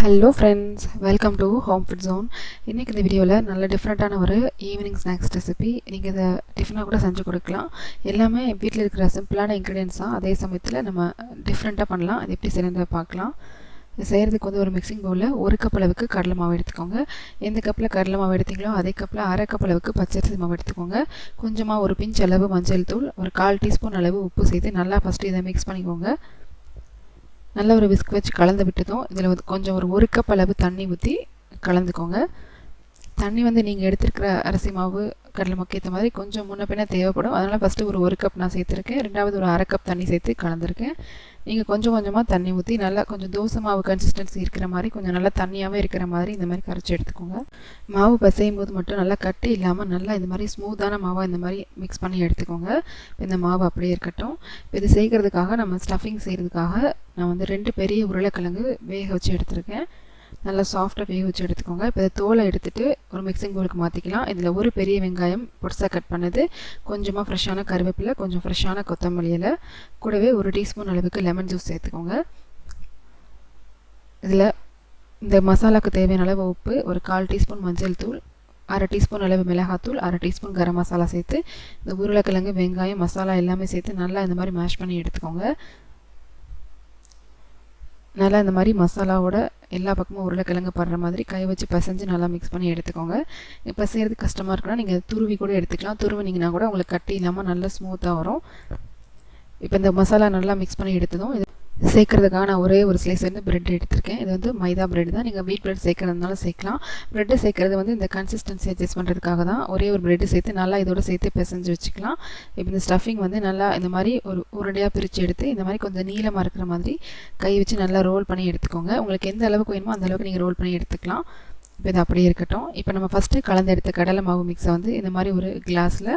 Hello friends welcome to home food zone இன்றைக்கி இந்த வீடியோவில் நல்ல டிஃப்ரெண்ட்டான ஒரு ஈவினிங் ஸ்நாக்ஸ் ரெசிபி நீங்கள் இதை டிஃபனாக கூட செஞ்சு கொடுக்கலாம். எல்லாமே வீட்டில் இருக்கிற சிம்பிளான இன்க்ரீடியன்ஸ் தான். அதே சமயத்தில் நம்ம டிஃப்ரெண்ட்டாக பண்ணலாம். அது எப்படி செய்யறதை பார்க்கலாம். செய்கிறதுக்கு வந்து ஒரு மிக்சிங் பவுலில் ஒரு கப் அளவுக்கு கடலை மாவு எடுத்துக்கோங்க. எந்த கப்பில் கடலை மாவு எடுத்தீங்களோ அதே கப்பில் அரை கப் அளவுக்கு பச்சரிசி மாவு எடுத்துக்கோங்க. கொஞ்சமாக ஒரு பிஞ்ச் அளவு மஞ்சள் தூள் ஒரு கால் டீஸ்பூன் அளவு உப்பு சேர்த்து நல்லா ஃபஸ்ட்டு இதை மிக்ஸ் பண்ணிக்கோங்க. நல்ல ஒரு விஸ்க் வச்சு கலந்து விட்டதும் இதில் வந்து கொஞ்சம் ஒரு ஒரு கப் அளவு தண்ணி ஊற்றி கலந்துக்கோங்க. தண்ணி வந்து நீங்கள் எடுத்துருக்கிற அரிசி மாவு கடலை மக்கு ஏற்ற மாதிரி கொஞ்சம் முன்ன பின்ன தேவைப்படும். அதனால் ஃபஸ்ட்டு ஒரு ஒரு கப் நான் சேர்த்துருக்கேன். ரெண்டாவது ஒரு அரை கப் தண்ணி சேர்த்து கலந்துருக்கேன். நீங்கள் கொஞ்சம் கொஞ்சமாக தண்ணி ஊற்றி நல்லா கொஞ்சம் தோசை மாவு கன்சிஸ்டன்சி இருக்கிற மாதிரி கொஞ்சம் நல்லா தண்ணியாகவே இருக்கிற மாதிரி இந்த மாதிரி கரைச்சி எடுத்துக்கோங்க. மாவு பசையும் போது மட்டும் நல்லா கட்டி இல்லாமல் நல்லா இந்த மாதிரி ஸ்மூத்தான மாவாக இந்த மாதிரி மிக்ஸ் பண்ணி எடுத்துக்கோங்க. இந்த மாவு அப்படியே இருக்கட்டும். இப்போ இது செய்கிறதுக்காக நம்ம ஸ்டஃபிங் செய்கிறதுக்காக நான் வந்து ரெண்டு பெரிய உருளைக்கிழங்கு வேக வச்சு எடுத்திருக்கேன். நல்லா சாஃப்டாக வேக வச்சு எடுத்துக்கோங்க. இப்போ இதை தோலை எடுத்துகிட்டு ஒரு மிக்சிங் பவுலுக்கு மாற்றிக்கலாம் இதில் ஒரு பெரிய வெங்காயம் பொடிசாக கட் பண்ணது. கொஞ்சமாக ஃப்ரெஷ்ஷான கருவேப்பிலை கொஞ்சம் ஃப்ரெஷ்ஷான கொத்தமல்லியில் கூடவே ஒரு டீஸ்பூன் அளவுக்கு லெமன் ஜூஸ் சேர்த்துக்கோங்க. இதில் இந்த மசாலாவுக்கு தேவையான அளவு உப்பு ஒரு கால் டீஸ்பூன் மஞ்சள் தூள் அரை டீஸ்பூன் அளவு மிளகாத்தூள் அரை டீஸ்பூன் கரம் மசாலா சேர்த்து இந்த உருளைக்கிழங்கு வெங்காயம் மசாலா எல்லாமே சேர்த்து நல்லா இந்த மாதிரி மேஷ் பண்ணி எடுத்துக்கோங்க. நல்லா இந்த மாதிரி மசாலாவோட எல்லா பக்கமும் உருளைக்கிழங்கு படுற மாதிரி கை வச்சு பசைஞ்சு நல்லா மிக்ஸ் பண்ணி எடுத்துக்கோங்க. இப்போ செய்கிறது கஷ்டமாக இருக்குன்னா நீங்கள் துருவி கூட எடுத்துக்கலாம். துருவினீங்கன்னா கூட உங்களுக்கு கட்டி இல்லாமல் நல்லா ஸ்மூத்தாக வரும். இப்போ இந்த மசாலா நல்லா மிக்ஸ் பண்ணி எடுத்ததும் இது சேர்க்கறதுக்கான நான் ஒரே ஒரு ஸ்லைஸ் வந்து பிரெட் எடுத்திருக்கேன். இது வந்து மைதா பிரெட் தான். நீங்கள் வீட் பிரெட் சேர்க்கறதுனால சேர்க்கலாம். ப்ரெட்டு சேர்க்கறது வந்து இந்த கன்சிஸ்டன்சி அட்ஜஸ்ட் பண்ணுறதுக்காக தான். ஒரே ஒரு பிரெட்டு சேர்த்து நல்லா இதோட சேர்த்து பிசைஞ்சு வச்சுக்கலாம். இப்போ இந்த ஸ்டஃபிங் வந்து நல்லா இந்த மாதிரி ஒரு உருண்டையாக பிரித்து எடுத்து இந்த மாதிரி கொஞ்சம் நீளமாக இருக்கிற மாதிரி கை வச்சு நல்லா ரோல் பண்ணி எடுத்துக்கோங்க. உங்களுக்கு எந்த அளவுக்கு வேணுமோ அந்த அளவுக்கு நீங்கள் ரோல் பண்ணி எடுத்துக்கலாம். இப்போ இது அப்படியே இருக்கட்டும். இப்போ நம்ம ஃபஸ்ட்டு கலந்து எடுத்த கடலை மாவு மிக்ஸை வந்து இந்த மாதிரி ஒரு கிளாஸில்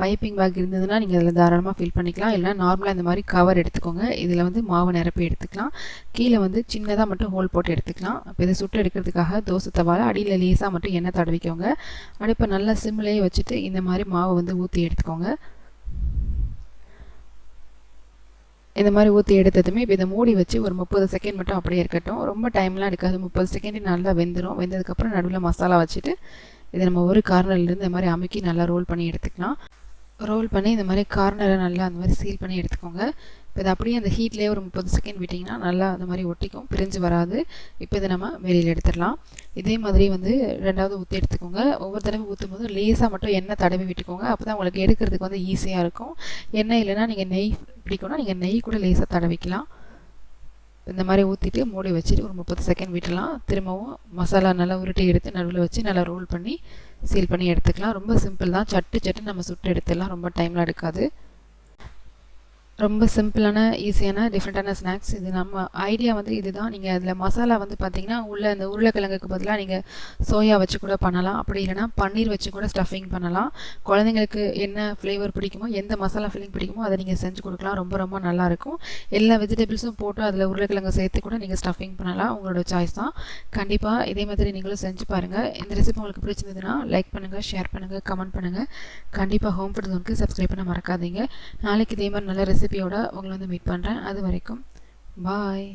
பைப்பிங் பேக் இருந்ததுன்னா நீங்கள் அதில் தாராளமாக ஃபில் பண்ணிக்கலாம். இல்லைனா நார்மலாக இந்த மாதிரி கவர் எடுத்துக்கோங்க. இதில் வந்து மாவு நிரப்பி எடுத்துக்கலாம். கீழே வந்து சின்னதாக மட்டும் ஹோல் போட்டு எடுத்துக்கலாம். இப்போ இதை சுட்டு எடுக்கிறதுக்காக தோசை தவால அடியில் லேசாக மட்டும் எண்ணெய் தடவிக்கோங்க. அடுப்பை நல்லா சிம்லேயே வச்சுட்டு இந்த மாதிரி மாவை வந்து ஊற்றி எடுத்துக்கோங்க. இந்த மாதிரி ஊற்றி எடுத்ததுமே இப்போ இதை மூடி வச்சு ஒரு முப்பது செகண்ட் மட்டும் அப்படியே இருக்கட்டும். ரொம்ப டைம்லாம் எடுக்காது. முப்பது செகண்ட் நல்லா வெந்துடும் வெந்ததுக்கப்புறம் நடுவில் மசாலா வச்சுட்டு இதை நம்ம ஒரு கார்னர்லேருந்து இந்த மாதிரி அமுக்கி நல்லா ரோல் பண்ணி எடுத்துக்கலாம். ரோல் பண்ணி இந்த மாதிரி கார்னரை நல்லா அந்த மாதிரி சீல் பண்ணி எடுத்துக்கோங்க. இப்போ இதை அப்படியே அந்த ஹீட்லேயே ஒரு முப்பது செகண்ட் விட்டிங்கன்னா நல்லா அந்த மாதிரி ஒட்டிக்கும். பிரிஞ்சு வராது. இப்போ இதை நம்ம வெளியில் எடுத்துடலாம். இதே மாதிரி வந்து ரெண்டாவது ஊற்றி எடுத்துக்கோங்க. ஒவ்வொரு தடவை ஊற்றும் போது லேசாக மட்டும் எண்ணெய் தடவி விட்டுக்கோங்க. அப்போ தான் உங்களுக்கு எடுக்கிறதுக்கு வந்து ஈஸியாக இருக்கும். எண்ணெய் இல்லைன்னா நீங்கள் நெய் பிடிக்கும்னா நீங்கள் நெய் கூட லேசாக தடவிக்கலாம் இந்த மாதிரி ஊற்றிட்டு மூடி வச்சுட்டு ஒரு முப்பது செகண்ட் விட்டுலாம் திரும்பவும் மசாலா நல்லா உருட்டி எடுத்து நடுவில் வச்சு நல்லா ரோல் பண்ணி சீல் பண்ணி எடுத்துக்கலாம். ரொம்ப சிம்பிள் தான். சட்டு சட்டு நம்ம சுட்டு எடுத்துடலாம். ரொம்ப டைம்லாம் எடுக்காது. ரொம்ப சிம்பிளான ஈஸியான டிஃப்ரெண்ட்டான ஸ்நாக்ஸ் இது நம்ம ஐடியா வந்து இதுதான். நீங்கள் அதில் மசாலா வந்து பார்த்தீங்கன்னா உள்ள அந்த உருளைக்கிழங்குக்கு பதிலாக நீங்கள் சோயா வச்சு கூட பண்ணலாம். அப்படி இல்லைனா பன்னீர் வச்சு கூட ஸ்டஃபிங் பண்ணலாம். குழந்தைங்களுக்கு என்ன ஃப்ளேவர் பிடிக்குமோ எந்த மசாலா ஃபில்லிங் பிடிக்குமோ அதை நீங்கள் செஞ்சு கொடுக்கலாம். ரொம்ப ரொம்ப நல்லாயிருக்கும் எல்லா வெஜிடபிள்ஸும் போட்டு அதில் உருளைக்கிழங்கு சேர்த்து கூட நீங்கள் ஸ்டஃபிங் பண்ணலாம். உங்களோட சாய்ஸ் தான். கண்டிப்பாக இதே மாதிரி நீங்களும் செஞ்சு பாருங்கள் இந்த ரெசிபி உங்களுக்கு பிடிச்சிருந்ததுன்னா லைக் பண்ணுங்கள் ஷேர் பண்ணுங்கள் கமெண்ட் பண்ணுங்கள் கண்டிப்பாக ஹோம் ஃபுட் ஜோனுக்கு சப்ஸ்கிரைப் பண்ண மறக்காதீங்க. நாளைக்கு இதே மாதிரி நல்ல ரெசிபி ரெசிபியோட உங்களை வந்து மீட் பண்ணுறேன் அது வரைக்கும் பாய்